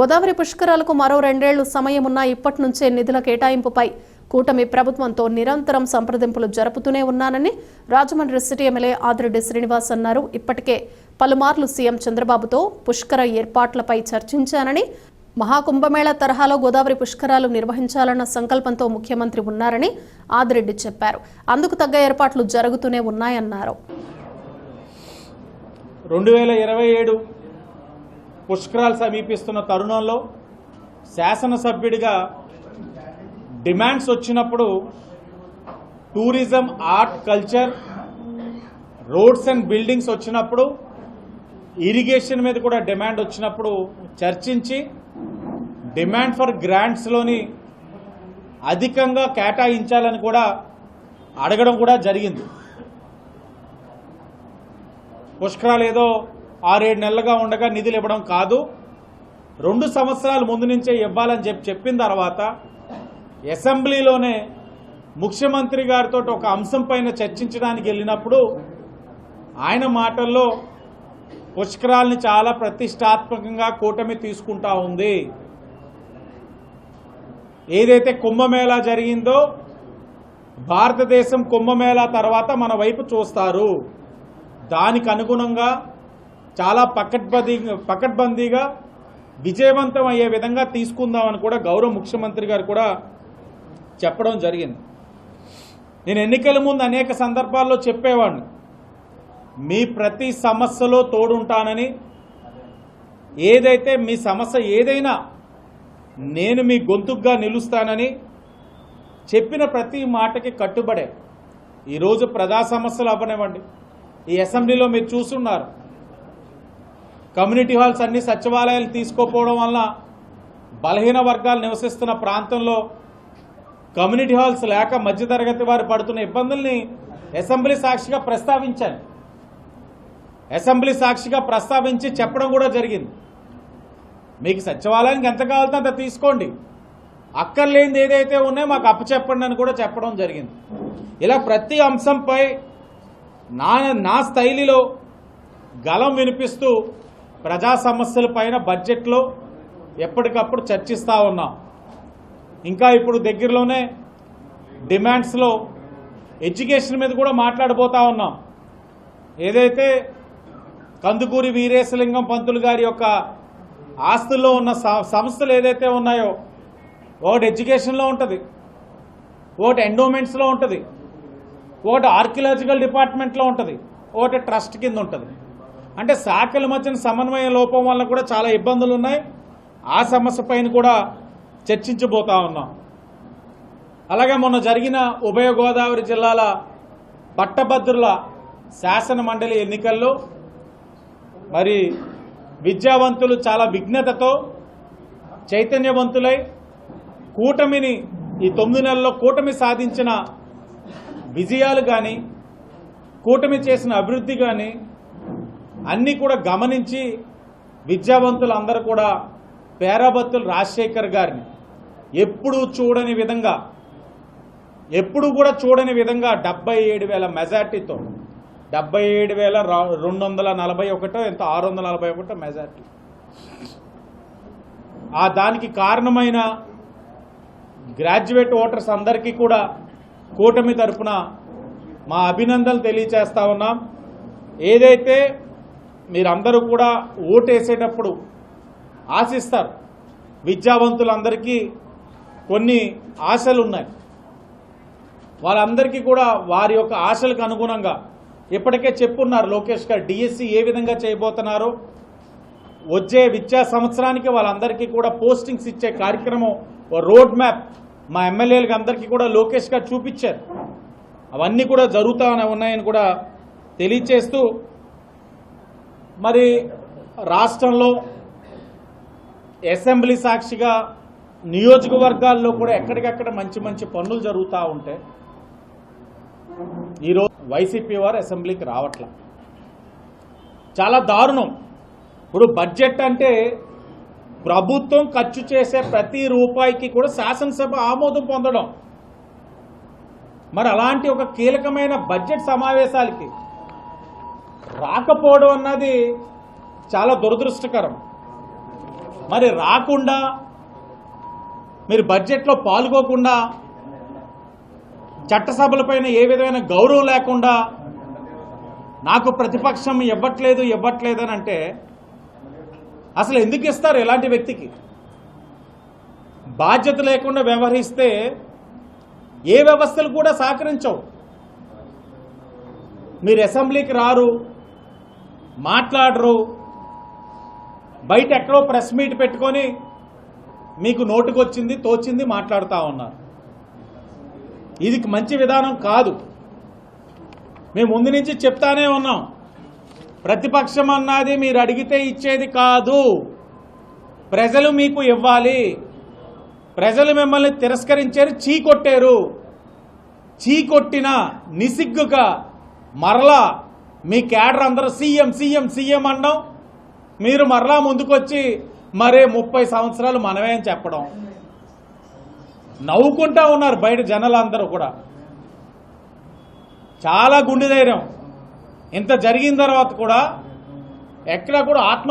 గోదావరి పుష్కరాలకు మరో రెండేళ్ళు సమయమున్నా ఇప్పటి నుంచే నిధుల కేటాయింపుపై కూటమి ప్రభుత్వంతో నిరంతరం సంప్రదింపులు జరుపుతూనే ఉన్నానని రాజమండ్రి సిటీ ఎమ్మెల్యే ఆదిరెడ్డి శ్రీనివాస్ అన్నారు. ఇప్పటికే పలుమార్లు సీఎం చంద్రబాబుతో పుష్కర ఏర్పాట్లపై చర్చించానని మహాకుంభమేళ తరహాలో గోదావరి పుష్కరాలు నిర్వహించాలన్న సంకల్పంతో ముఖ్యమంత్రి ఉన్నారని ఆదిరెడ్డి చెప్పారు. అందుకు తగ్గ ఏర్పాట్లు జరుగుతూనే ఉన్నాయన్నారు. రెండు వేల ఇరవై ఏడు పుష్కరాలు సమీపిస్తున్న తరుణంలో శాసనసభ్యుడిగా డిమాండ్స్ వచ్చినప్పుడు tourism art culture roads and buildings వచ్చినప్పుడు ఇరిగేషన్ మీద కూడా డిమాండ్ వచ్చినప్పుడు చర్చించి డిమాండ్ ఫర్ గ్రాంట్స్లోని అధికంగా కేటాయించాలని కూడా అడగడం కూడా జరిగింది. పుష్కరాలు ఏదో ఆరేడు నెలలుగా ఉండగా నిధులు ఇవ్వడం కాదు. రెండు సంవత్సరాల ముందు నుంచే ఇవ్వాలని చెప్పి చెప్పిన తర్వాత అసెంబ్లీలోనే ముఖ్యమంత్రి గారితో ఒక అంశం పైన చర్చించడానికి వెళ్ళినప్పుడు ఆయన మాటల్లో పుష్కరాల్ని చాలా ప్రతిష్టాత్మకంగా కూటమి తీసుకుంటా ఉంది. ఏదైతే కుంభమేళా జరిగిందో భారతదేశం కుంభమేళా తర్వాత మన వైపు చూస్తారు. దానికి అనుగుణంగా చాలా పకడ్బందీ పకడ్బందీగా విజయవంతం అయ్యే విధంగా తీసుకుందామని కూడా గౌరవ ముఖ్యమంత్రి గారు కూడా చెప్పడం జరిగింది. నేను ఎన్నికల ముందు అనేక సందర్భాల్లో చెప్పేవాడిని. మీ ప్రతి సమస్యలో తోడుంటానని ఏదైతే మీ సమస్య ఏదైనా నేను మీ గొంతుగ్గా నిలుస్తానని చెప్పిన ప్రతి మాటకి కట్టుబడే. ఈరోజు ప్రజా సమస్యలు అవ్వనివ్వండి. ఈ అసెంబ్లీలో మీరు చూస్తున్నారు కమ్యూనిటీ హాల్స్ అన్ని సచివాలయాలు తీసుకోపోవడం వల్ల బలహీన వర్గాలు నివసిస్తున్న ప్రాంతంలో కమ్యూనిటీ హాల్స్ లేక మధ్యతరగతి వారు పడుతున్న ఇబ్బందుల్ని అసెంబ్లీ సాక్షిగా ప్రస్తావించాను అసెంబ్లీ సాక్షిగా ప్రస్తావించి చెప్పడం కూడా జరిగింది. మీకు సచివాలయానికి ఎంత కావాలంటే అంత తీసుకోండి. అక్కర్లేనిది ఏదైతే ఉన్నాయో మాకు అప్పచెప్పండి అని కూడా చెప్పడం జరిగింది. ఇలా ప్రతి అంశంపై నా నా స్థైలిలో గలం వినిపిస్తూ ప్రజా సమస్యల పైన బడ్జెట్లో ఎప్పటికప్పుడు చర్చిస్తూ ఉన్నాం. ఇంకా ఇప్పుడు దగ్గరలోనే డిమాండ్స్లో ఎడ్యుకేషన్ మీద కూడా మాట్లాడబోతా ఉన్నాం. ఏదైతే కందుకూరి వీరేశలింగం పంతులు గారి యొక్క ఆస్తుల్లో ఉన్న స- సంస్థలు ఏదైతే ఉన్నాయో ఒకటి ఎడ్యుకేషన్లో ఉంటుంది ఒకటి ఎండోమెంట్స్లో ఉంటుంది ఒకటి ఆర్కియలాజికల్ డిపార్ట్మెంట్లో ఉంటుంది ఒకటి ట్రస్ట్ కింద ఉంటుంది. అంటే శాఖల మధ్యన సమన్వయ లోపం వల్ల కూడా చాలా ఇబ్బందులు ఉన్నాయి. ఆ సమస్య పైన కూడా చర్చించబోతా ఉన్నాం. అలాగే మొన్న జరిగిన ఉభయ గోదావరి జిల్లాల పట్టభద్రుల శాసన మండలి ఎన్నికల్లో మరి విద్యావంతులు చాలా విఘ్నతతో చైతన్యవంతులై కూటమిని ఈ తొమ్మిది నెలల్లో కూటమి సాధించిన విజయాలు కానీ కూటమి చేసిన అభివృద్ధి కానీ అన్నీ కూడా గమనించి విద్యావంతులు అందరూ కూడా పేరాబత్తులు రాజశేఖర్ గారిని ఎప్పుడూ చూడని విధంగా ఎప్పుడు కూడా చూడని విధంగా డెబ్బై ఏడు వేల మెజార్టీతో డెబ్బై ఏడు వేల రెండు వందల నలభై ఒకటో ఎంత ఆరు వందల నలభై ఒకటో మెజార్టీ. ఆ దానికి కారణమైన గ్రాడ్యుయేట్ ఓటర్స్ అందరికీ కూడా కూటమి తరపున మా అభినందనలు తెలియచేస్తా ఉన్నాం. ఏదైతే మీరందరూ కూడా ఓటేసేటప్పుడు ఆశిస్తారు. విద్యావంతులందరికీ కొన్ని ఆశలు ఉన్నాయి వాళ్ళందరికీ కూడా వారి యొక్క ఆశలకు అనుగుణంగా ఇప్పటికే చెప్పున్నారు లోకేష్ గారు డిఎస్సి ఏ విధంగా చేయబోతున్నారో. వచ్చే విద్యా సంవత్సరానికి వాళ్ళందరికీ కూడా పోస్టింగ్స్ ఇచ్చే కార్యక్రమం రోడ్ మ్యాప్ మా ఎమ్మెల్యేలకు అందరికీ కూడా లోకేష్ గారు చూపించారు. అవన్నీ కూడా జరుగుతూనే ఉన్నాయని కూడా తెలియచేస్తూ మరి రాష్ట్రంలో అసెంబ్లీ సాక్షిగా నియోజకవర్గాల్లో కూడా ఎక్కడికక్కడ మంచి మంచి పనులు జరుగుతూ ఉంటే ఈరోజు వైసీపీ వారు అసెంబ్లీకి రావట్లా. చాలా దారుణం. ఇప్పుడు బడ్జెట్ అంటే ప్రభుత్వం ఖర్చు చేసే ప్రతి రూపాయికి కూడా శాసనసభ ఆమోదం పొందడం. మరి అలాంటి ఒక కీలకమైన బడ్జెట్ సమావేశాలకి రాకపోవడం అన్నది చాలా దురదృష్టకరం. మరి రాకుండా మీరు బడ్జెట్లో పాల్గొకుండా చట్టసభలపైన ఏ విధమైన గౌరవం లేకుండా నాకు ప్రతిపక్షం ఇవ్వట్లేదు ఇవ్వట్లేదు అని అంటే అసలు ఎందుకు ఇస్తారు ఇలాంటి వ్యక్తికి? బాధ్యత లేకుండా వ్యవహరిస్తే ఏ వ్యవస్థలు కూడా సహకరించవు. మీరు అసెంబ్లీకి రారు మాట్లాడరు. బయట ఎక్కడో ప్రెస్ మీట్ పెట్టుకొని మీకు నోటుకొచ్చింది తోచింది మాట్లాడుతూ ఉన్నారు. ఇది మంచి విధానం కాదు. మేము ముందు నుంచి చెప్తానే ఉన్నాం. ప్రతిపక్షం అన్నది మీరు అడిగితే ఇచ్చేది కాదు. ప్రజలు మీకు ఇవ్వాలి. ప్రజలు మిమ్మల్ని తిరస్కరించారు చీకొట్టారు చీకొట్టిన నిసిగ్గుగా మరలా మీ క్యాడర్ అందరూ సీఎం సీఎం సీఎం అనడం మీరు మరలా ముందుకొచ్చి మరే ముప్పై సంవత్సరాలు మనమే అని చెప్పడం. నవ్వుకుంటా ఉన్నారు బయట జనాలందరూ కూడా. చాలా గుండె ధైర్యం. ఇంత జరిగిన తర్వాత కూడా ఎక్కడ కూడా ఆత్మ